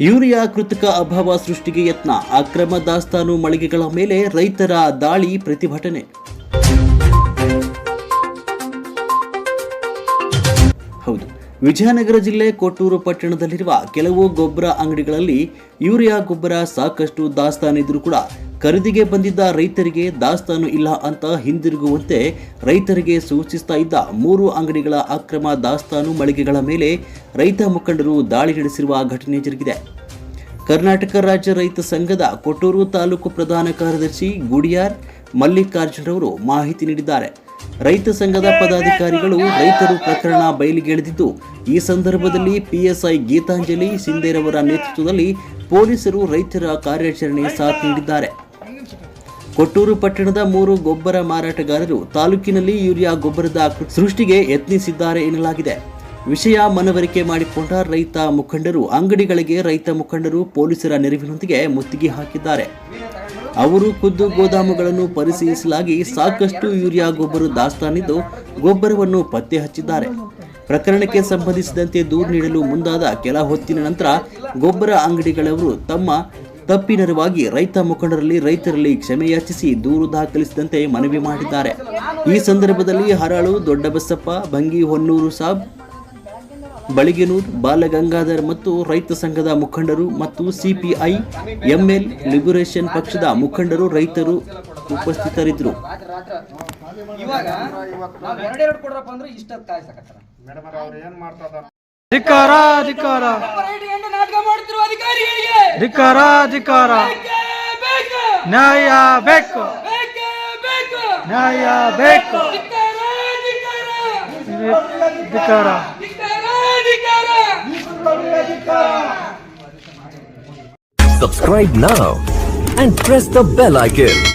Urea ಕೃತಕ ಅಭಾವ ಸೃಷ್ಟಿಗೆ ಯತ್ನ. ಅಕ್ರಮ ದಾಸ್ತಾನು ಮಳಿಗೆಗಳ ಮೇಲೆ ರೈತರ ದಾಳಿ ಪ್ರತಿಭಟನೆ. ಹೌದು. ವಿಜಯನಗರ ಜಿಲ್ಲೆ ಕೊಟ್ಟೂರು ಪಟ್ಟಣದಲ್ಲಿರುವ ಕೆಲವು ಗೊಬ್ಬರ ಅಂಗಡಿಗಳಲ್ಲಿ ಯೂರಿಯಾ ಗೊಬ್ಬರ ಸಾಕಷ್ಟು ದಾಸ್ತಾನಿದ್ರೂ ಕೂಡ ಖರೀದಿಗೆ ಬಂದಿದ್ದ ರೈತರಿಗೆ ದಾಸ್ತಾನು ಇಲ್ಲ ಅಂತ ಹಿಂದಿರುಗುವಂತೆ ರೈತರಿಗೆ ಸೂಚಿಸ್ತಾ ಇದ್ದ ಮೂರು ಅಂಗಡಿಗಳ ಅಕ್ರಮ ದಾಸ್ತಾನು ಮಳಿಗೆಗಳ ಮೇಲೆ ರೈತ ಮುಖಂಡರು ದಾಳಿ ನಡೆಸಿರುವ ಘಟನೆ ಜರುಗಿದೆ. ಕರ್ನಾಟಕ ರಾಜ್ಯ ರೈತ ಸಂಘದ ಕೊಟ್ಟೂರು ತಾಲೂಕು ಪ್ರಧಾನ ಕಾರ್ಯದರ್ಶಿ ಗುಡಿಯಾರ್ ಮಲ್ಲಿಕಾರ್ಜುನರವರು ಮಾಹಿತಿ ನೀಡಿದ್ದಾರೆ. ರೈತ ಸಂಘದ ಪದಾಧಿಕಾರಿಗಳು ರೈತರು ಪ್ರಕರಣ ಬಯಲಿಗೆಳೆದಿದ್ದು ಈ ಸಂದರ್ಭದಲ್ಲಿ ಪಿಎಸ್ಐ ಗೀತಾಂಜಲಿ ಸಿಂಧೇರವರ ನೇತೃತ್ವದಲ್ಲಿ ಪೊಲೀಸರು ರೈತರ ಕಾರ್ಯಾಚರಣೆ ಸಾಥ್ ನೀಡಿದ್ದಾರೆ. ಕೊಟ್ಟೂರು ಪಟ್ಟಣದ ಮೂರು ಗೊಬ್ಬರ ಮಾರಾಟಗಾರರು ತಾಲೂಕಿನಲ್ಲಿ ಯೂರಿಯಾ ಗೊಬ್ಬರದ ಸೃಷ್ಟಿಗೆ ಯತ್ನಿಸಿದ್ದಾರೆ ಎನ್ನಲಾಗಿದೆ. ವಿಷಯ ಮನವರಿಕೆ ಮಾಡಿಕೊಂಡ ರೈತ ಮುಖಂಡರು ಅಂಗಡಿಗಳಿಗೆ ರೈತ ಮುಖಂಡರು ಪೊಲೀಸರ ನೆರವಿನೊಂದಿಗೆ ಮುತ್ತಿಗೆ ಹಾಕಿದ್ದಾರೆ. ಅವರು ಖುದ್ದು ಗೋದಾಮುಗಳನ್ನು ಪರಿಶೀಲಿಸಲಾಗಿ ಸಾಕಷ್ಟು ಯೂರಿಯಾ ಗೊಬ್ಬರ ದಾಸ್ತಾನಿದ್ದು ಗೊಬ್ಬರವನ್ನು ಪತ್ತೆ ಹಚ್ಚಿದ್ದಾರೆ. ಪ್ರಕರಣಕ್ಕೆ ಸಂಬಂಧಿಸಿದಂತೆ ದೂರು ನೀಡಲು ಮುಂದಾದ ಕೆಲ ಹೊತ್ತಿನ ನಂತರ ಗೊಬ್ಬರ ಅಂಗಡಿಗಳವರು ತಮ್ಮ ತಪ್ಪಿನರವಾಗಿ ರೈತ ಮುಖಂಡರಲ್ಲಿ ರೈತರಲ್ಲಿ ಕ್ಷಮೆ ಯಾಚಿಸಿ ದೂರು ದಾಖಲಿಸಿದಂತೆ ಮನವಿ ಮಾಡಿದ್ದಾರೆ. ಈ ಸಂದರ್ಭದಲ್ಲಿ ಹರಾಳು ದೊಡ್ಡಬಸಪ್ಪ ಭಂಗಿ ಹೊನ್ನೂರು ಸಾಬ್ ಬಳಿಗೆನೂರ್ ಬಾಲಗಂಗಾಧರ್ ಮತ್ತು ರೈತ ಸಂಘದ ಮುಖಂಡರು ಮತ್ತು ಸಿಪಿಐ ಎಂಎಲ್ ಲಿಬರೇಷನ್ ಪಕ್ಷದ ಮುಖಂಡರು ರೈತರು ಉಪಸ್ಥಿತರಿದ್ದರು. ಅಧಿಕಾರ ನಾವ್ ಅಧಿಕಾರಿಗಳಿಗೆ ಧಿಕ್ಕಾರ ಧಿಕ್ಕಾರ ಬೇಕೇ ಬೇಕು ನ್ಯಾಯ ಬೇಕು ಬೇಕೇ ಬೇಕು ನ್ಯಾಯ ಬೇಕು ಧಿಕ್ಕಾರ, ಧಿಕ್ಕಾರ. ಧಿಕ್ಕಾರ ಧಿಕ್ಕಾರ, ಧಿಕ್ಕಾರ. Subscribe now and press the bell icon.